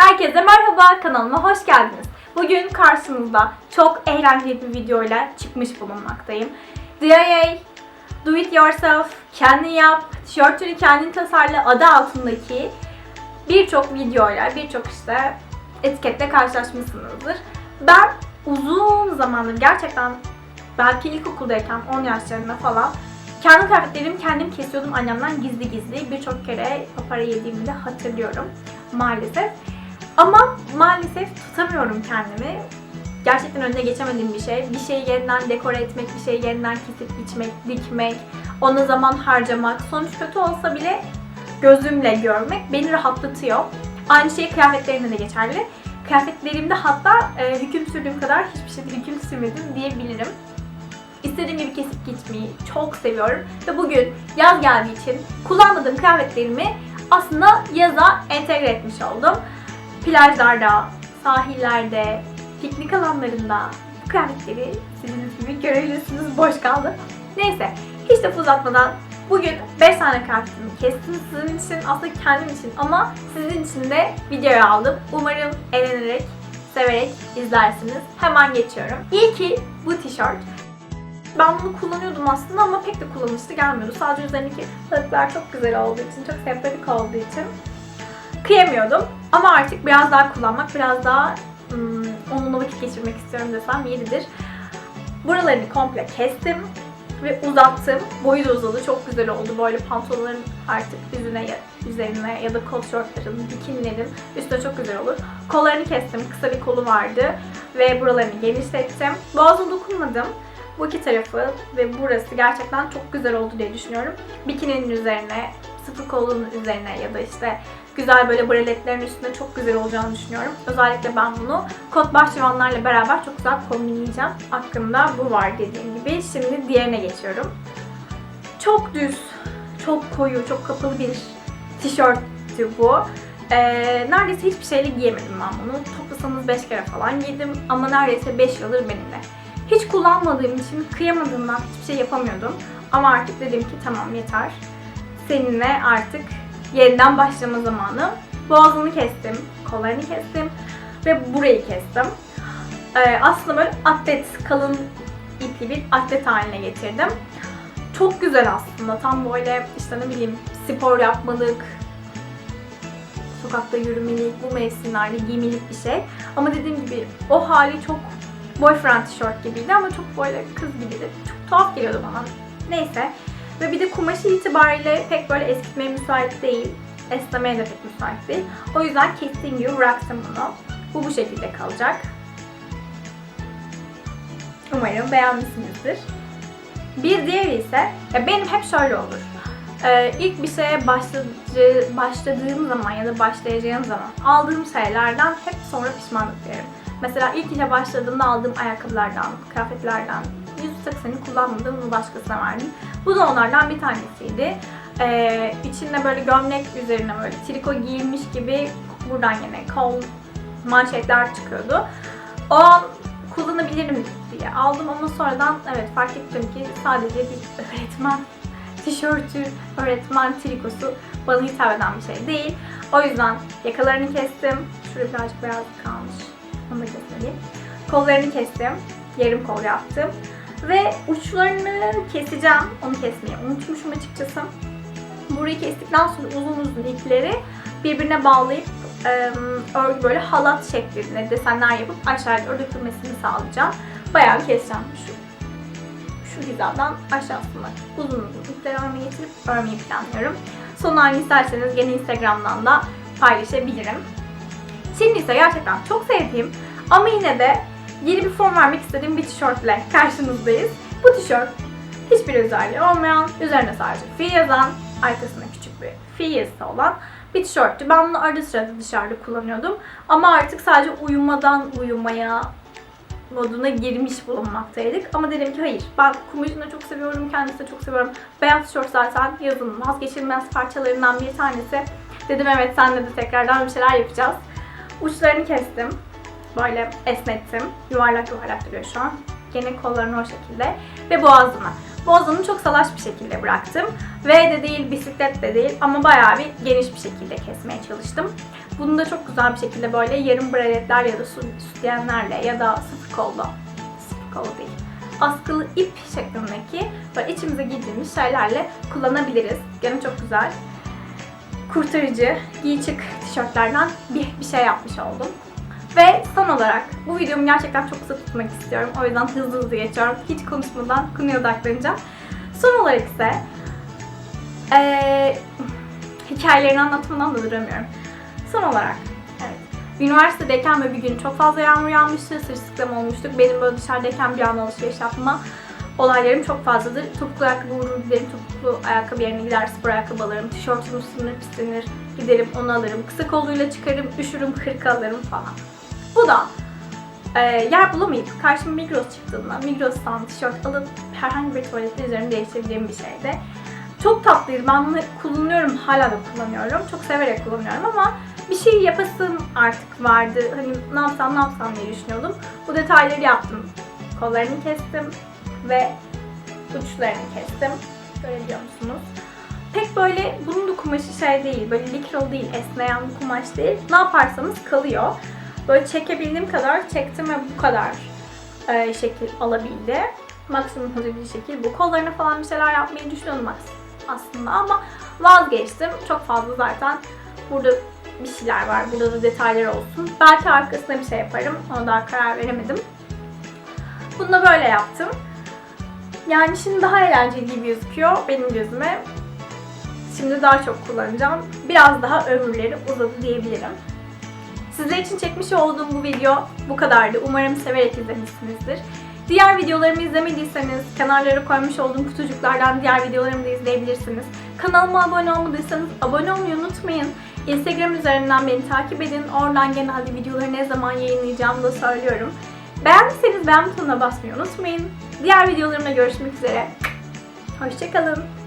Herkese merhaba, kanalıma hoş geldiniz. Bugün karşınızda çok eğlenceli bir videoyla çıkmış bulunmaktayım. DIY, Do It Yourself, kendin yap, tişörtünü kendin tasarla adı altındaki birçok videoyla, birçok işte etiketle karşılaşmışsınızdır. Ben uzun zamandır gerçekten belki ilkokuldayken 10 yaşlarında falan kendi kıyafetlerimi kendim kesiyordum annemden gizli gizli. Birçok kere papara yediğimi de hatırlıyorum maalesef. Ama maalesef tutamıyorum kendimi. Gerçekten önüne geçemediğim bir şey. Bir şeyi yeniden dekore etmek, bir şeyi yeniden kesip biçmek, dikmek, ona zaman harcamak. Sonuç kötü olsa bile gözümle görmek beni rahatlatıyor. Aynı şey kıyafetlerimde de geçerli. Kıyafetlerimde hatta e, hüküm sürdüğüm kadar hiçbir şeyde hüküm sürmedim diyebilirim. İstediğim gibi kesip gitmeyi çok seviyorum. Ve bugün yaz geldiği için kullanmadığım kıyafetlerimi aslında yaza entegre etmiş oldum. Plajlarda, sahillerde, piknik alanlarında bu kıyafetleri sizin gibi görebilirsiniz. Boş kaldı. Neyse, hiç laf uzatmadan bugün 5 tane kıyafetimi kestim sizin için, aslında kendim için ama sizin için de videoya aldım. Umarım eğlenerek, severek izlersiniz. Hemen geçiyorum. İlki bu tişört. Ben bunu kullanıyordum aslında ama pek de kullanışlı gelmiyordu. Sadece üzerindeki sarıklar çok güzel olduğu için, çok sempatik olduğu için kıyamıyordum. Ama artık biraz daha kullanmak, biraz daha ım, onunla vakit geçirmek istiyorum desem yeridir. Buralarını komple kestim ve uzattım. Boyu da uzadı. Çok güzel oldu. Böyle pantolonların artık yüzüne, üzerine ya da kot şortların, bikinilerin üstüne çok güzel olur. Kollarını kestim. Kısa bir kolu vardı ve buralarını genişlettim. Boğazına dokunmadım. Bu iki tarafı ve burası gerçekten çok güzel oldu diye düşünüyorum. Bikininin üzerine, sıfır kolunun üzerine ya da işte güzel böyle braletlerin üstünde çok güzel olacağını düşünüyorum. Özellikle ben bunu kot başlıvanlarla beraber çok güzel kombinleyeceğim. Aklımda bu var dediğim gibi. Şimdi diğerine geçiyorum. Çok düz, çok koyu, çok kapalı bir tişörttü bu. Ee, neredeyse hiçbir şeyle giyemedim ben bunu. Toplasanız 5 kere falan giydim ama neredeyse 5 yıldır benimle. Hiç kullanmadığım için kıyamadığımdan hiçbir şey yapamıyordum. Ama artık dedim ki tamam yeter. Seninle artık yeniden başlama zamanı. Boğazını kestim, kollarını kestim ve burayı kestim. Ee, aslında böyle atlet, kalın ipli bir atlet haline getirdim. Çok güzel aslında. Tam böyle işte ne bileyim spor yapmalık, sokakta yürümelik, bu mevsimlerde giymelik bir şey. Ama dediğim gibi o hali çok boyfriend tişört gibiydi ama çok böyle kız gibiydi. Çok tuhaf geliyordu bana. Neyse. Ve bir de kumaşı itibariyle pek böyle eskitmeye müsait değil. Esnemeye de pek müsait değil. O yüzden kestiğim gibi bıraktım bunu. Bu bu şekilde kalacak. Umarım beğenmişsinizdir. Bir diğeri ise, ya benim hep şöyle olur. Ee, ilk bir şeye başladı, başladığım zaman ya da başlayacağım zaman aldığım şeylerden hep sonra pişmanlık duyarım. Mesela ilk ile başladığımda aldığım ayakkabılardan, kıyafetlerden %80'ini kullanmadım, bunu başkasına verdim. Bu da onlardan bir tanesiydi. Ee, içinde böyle gömlek üzerine böyle triko giyilmiş gibi buradan yine kol manşetler çıkıyordu. O an kullanabilirim diye aldım ama sonradan evet fark ettim ki sadece bir öğretmen tişörtü, öğretmen trikosu bana hitap eden bir şey değil. O yüzden yakalarını kestim. Şurada birazcık beyaz kalmış. Onu da kesmeliyim. Kollarını kestim. Yarım kol yaptım. Ve uçlarını keseceğim. Onu kesmeyi unutmuşum açıkçası. Burayı kestikten sonra uzun uzun ipleri birbirine bağlayıp örgü böyle halat şeklinde desenler yapıp aşağıya doğru dökülmesini sağlayacağım. Bayağı keseceğim şu şu hizadan aşağısına uzun uzun ipleri haline getirip örmeyi planlıyorum. Son halini isterseniz gene Instagram'dan da paylaşabilirim. Şimdi ise gerçekten çok sevdiğim ama yine de yeni bir form vermek istediğim bir tişörtle karşınızdayız. Bu tişört hiçbir özelliği olmayan, üzerine sadece fi yazan, arkasında küçük bir fi yazısı olan bir tişörttü. Ben bunu arada sırada dışarıda kullanıyordum. Ama artık sadece uyumadan uyumaya moduna girmiş bulunmaktaydık. Ama dedim ki hayır. Ben kumaşını çok seviyorum, kendisini de çok seviyorum. Beyaz tişört zaten yazın vazgeçilmez parçalarından bir tanesi. Dedim evet senle de tekrardan bir şeyler yapacağız. Uçlarını kestim. Böyle esnettim. Yuvarlak yuvarlak duruyor şu an. Gene kollarını o şekilde. Ve boğazını. Boğazını çok salaş bir şekilde bıraktım. V de değil, bisiklet de değil ama bayağı bir geniş bir şekilde kesmeye çalıştım. Bunu da çok güzel bir şekilde böyle yarım braletler ya da sütyenlerle ya da sıfır kollu, sıfır kollu değil, askılı ip şeklindeki böyle içimize giydiğimiz şeylerle kullanabiliriz. Gene çok güzel. Kurtarıcı, giy çık tişörtlerden bir, bir şey yapmış oldum. Ve son olarak bu videomu gerçekten çok kısa tutmak istiyorum. O yüzden hızlı hızlı geçiyorum. Hiç konuşmadan konuya odaklanacağım. Son olarak ise eee hikayelerini anlatmadan da duramıyorum. Son olarak evet. Üniversitedeyken ve bir gün çok fazla yağmur yağmıştı. Sırsıklam olmuştuk. Benim böyle dışarıdayken bir anda alışveriş yapma olaylarım çok fazladır. Topuklu ayakkabı vurur giderim. Topuklu ayakkabı yerine gider spor ayakkabı alırım. Tişörtüm ısınır pislenir. Giderim onu alırım. Kısa kolluyla çıkarım. Üşürüm hırka alırım falan. Bu da e, yer bulamayıp karşıma Migros çıktığında Migros'tan tişört alıp herhangi bir tuvalette üzerine değiştirebileceğim bir şeydi. Çok tatlıydı. Ben bunu kullanıyorum. Hala da kullanıyorum. Çok severek kullanıyorum ama bir şey yapasım artık vardı. Hani ne yapsam ne yapsam diye düşünüyordum. Bu detayları yaptım. Kollarını kestim ve uçlarını kestim. Görebiliyor musunuz? Pek böyle bunun da kumaşı şey değil. Böyle likralı değil. Esneyen bir kumaş değil. Ne yaparsanız kalıyor. Böyle çekebildiğim kadar çektim ve bu kadar e, şekil alabildi. Maksimum bir şekil. Bu kollarına falan bir şeyler yapmayı düşünüyordum as- aslında ama vazgeçtim. Çok fazla zaten burada bir şeyler var. Burada da detaylar olsun. Belki arkasına bir şey yaparım. Ona daha karar veremedim. Bunu da böyle yaptım. Yani şimdi daha eğlenceli gibi gözüküyor benim gözüme. Şimdi daha çok kullanacağım. Biraz daha ömürleri uzadı diyebilirim. Sizler için çekmiş olduğum bu video bu kadardı. Umarım severek izlemişsinizdir. Diğer videolarımı izlemediyseniz kenarlara koymuş olduğum kutucuklardan diğer videolarımı da izleyebilirsiniz. Kanalıma abone olmadıysanız abone olmayı unutmayın. Instagram üzerinden beni takip edin. Oradan genelde videoları ne zaman yayınlayacağımı da söylüyorum. Beğendiyseniz beğen butonuna basmayı unutmayın. Diğer videolarımda görüşmek üzere. Hoşçakalın.